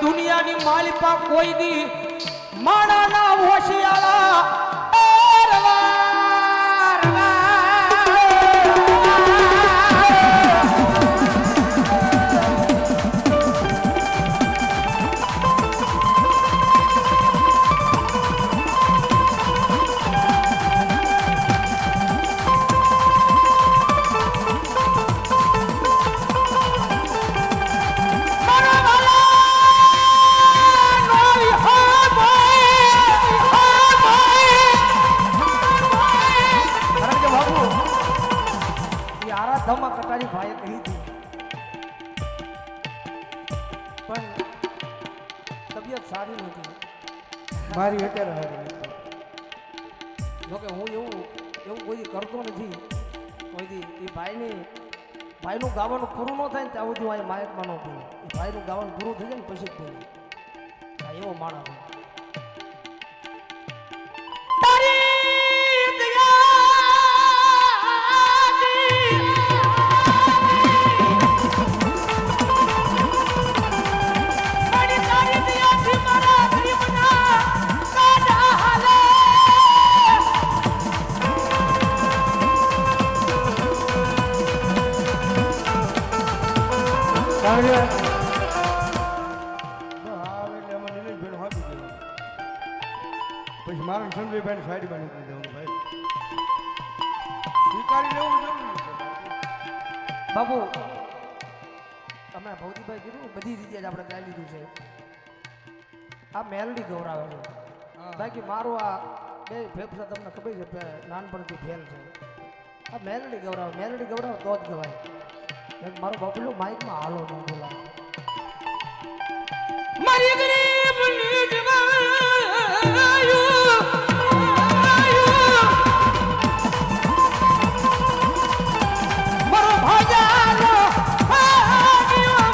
દુનિયાની માલિપા કોઈ દી માણાના હોશિયાળા આરાધમાં કટારી ભાઈએ કહી હતી. પણ તબિયત સારી નથી. મારી અત્યારે હારી જોકે હું એવું એવું કોઈ કરતો નથી. કોઈ દી એ ભાઈની ભાઈનું ગાવાનું પૂરું ન થાય ને ત્યાં સુધી હું માયકમાં ન પીવું એ ભાઈનું ગાવાનું પૂરું થઈ જાય ને પછી જ પીવું એવો માણસ પછી મારા સંજયભાઈને સાઈડમાં નીકળી જવાનું ભાઈ. સ્વીકારી લેવું જરૂરી છે બાબુ તમે ભૌતિકભાઈ કીધું બધી જગ્યાએ જ આપણે ગાઈ લીધું છે. આ મેલડી ગૌરાવે છે બાકી મારું આ બે ફેફસા તમને ખબર છે નાનપણથી ફેલ છે. આ મેલડી ગૌરાવ મેલડી ગૌરાવ તો જ ગવાય. મારો બાપુલો માઇકમાં હાલો ન બોલાય. મારી ગરીબ મારો ભાજાનો આગ્યો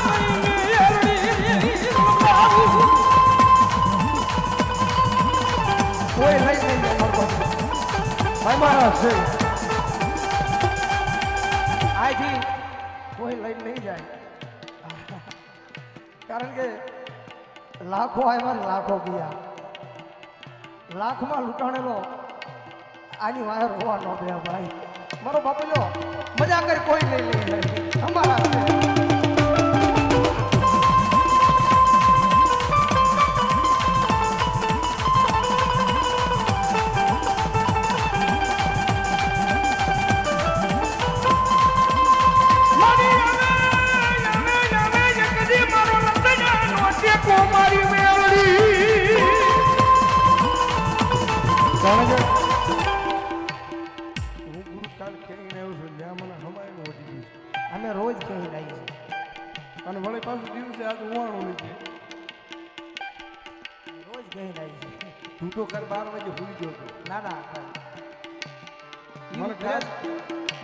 કોઈ લઈને નહીં જાય. કારણ કે લાખો આવ્યા લાખો ગયા. લાખમાં લૂંટાણેલો આની વાયર હોવા ન બે ભાઈ. મારો બાપુ લો મજા કરી, કોઈ નહીં લઈ અમે રોજ કહી લઈએ છે અને વળી પાછું દિવસે આજ ઉવાણું નથી. રોજ કહી લઈએ છે તું તો કાલ બાર વાગે ભૂલી ગયો હતો. ના ના મને ખાસ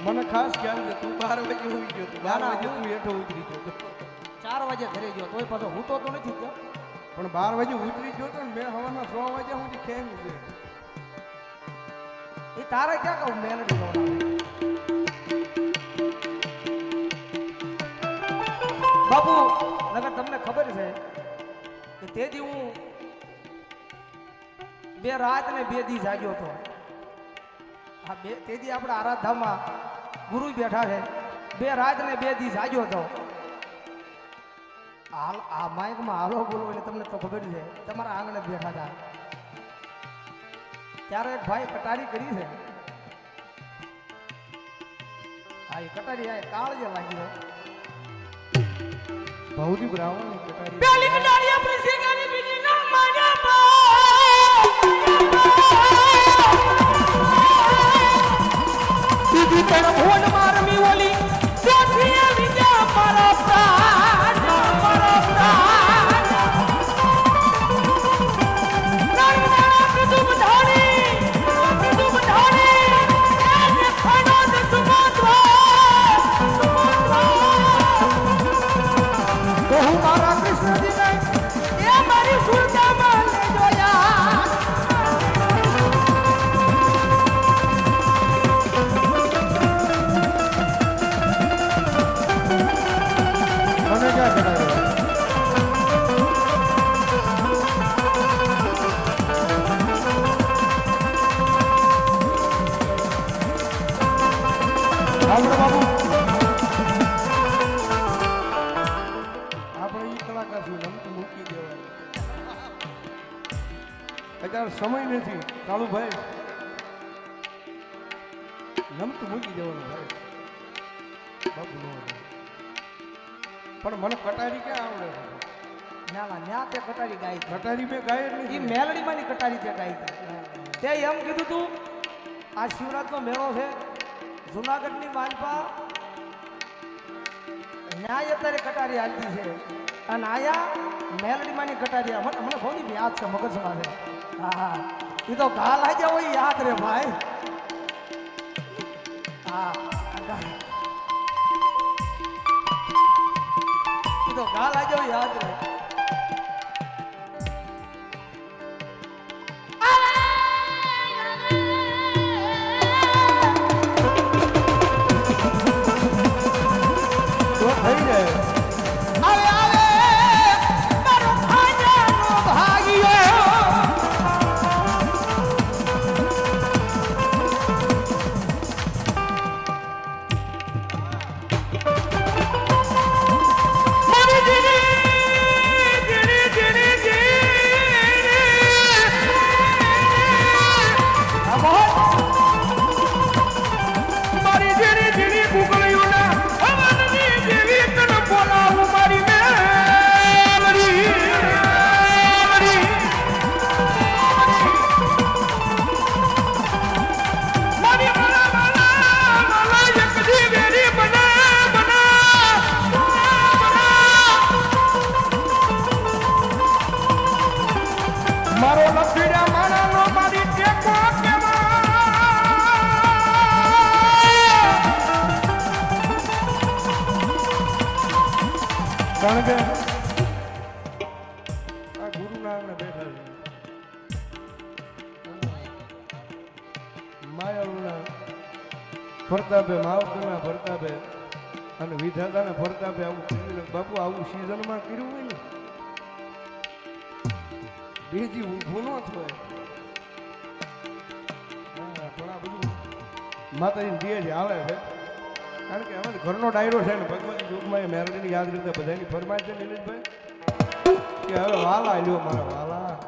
મને ખાસ ખ્યાલ છે તું બાર વાગે હોઈ ગયો હતો. બાર વાગે તું હેઠો ઉતરી ગયો હતો. ચાર વાગે ઘરે ગયો તોય પાછો હું તો તો નથી ગયો પણ બાર વાગે ઉતરી ગયો તો ને મેં હવાના સો વાગ્યા સુધી ખેમ છે. એ તારે ક્યાં કહું મેલડી બાપુ નગર તમને ખબર છે કે તેથી હું બે રાત ને બે દી જાગ્યો હતો. આ બે, તેથી આપણા આરાધામાં ગુરુ બેઠા છે. બે રાત ને બે દી જાગ્યો હતો. આ માઇકમાં હાલો બોલો એટલે તમને તો ખબર છે. તમારા આંગણે બેઠા હતા. ત્યારે એક ભાઈ કટારી કરી છે. એ કટારી, આ કાળ જે લાગ્યો. રાવણની કટારી પેલી કટારી આપણી શેકાની બીજી ના માન્યા બીજી પણ ભોન મારમી ઓલી. અત્યારે સમય નથી. કાળુભાઈ નમત મૂકી દેવાનો ભાઈ. પણ મને કટારી ક્યાં આવડે ના ના તે કટારી ગાય કટારી મેં ગાય એટલે એ મેલડીમાંની કટારી તે ગાય તે એમ કીધું તું આ શિવરાતનો મેળો છે જુનાગઢની માલપા ન્યાય અત્યારે કટારી હાલતી છે. અને આયા મેલડીમાંની કટારી મને મને યાદ છે, મગજમાં છે. હા એ તો ઘા લાગ્યા હોય, યાદ રે ભાઈ. હા તો ઘા લાગ્યા હોય, યાદ રે. કારણ કે આ ગુરુ નામે બેઠા છે. માયાળુના પ્રતાપે માવતરના પ્રતાપે અને વિધાતાના પ્રતાપે આવું કર્યું બાપુ, આવું સિઝનમાં કર્યું હોય ને, બેજી ઊભું ન થાય. પણ બધું માતાજી દિયે જ હાલે છે. કારણ કે અમારે ઘરનો ડાયરો છે ને ભગવાનની યુગમાં એ મેરડીને યાદ કરતા બધાની ફરમાય છે નીલેશભાઈ, કે હવે વાલા લ્યો મારા વાલા.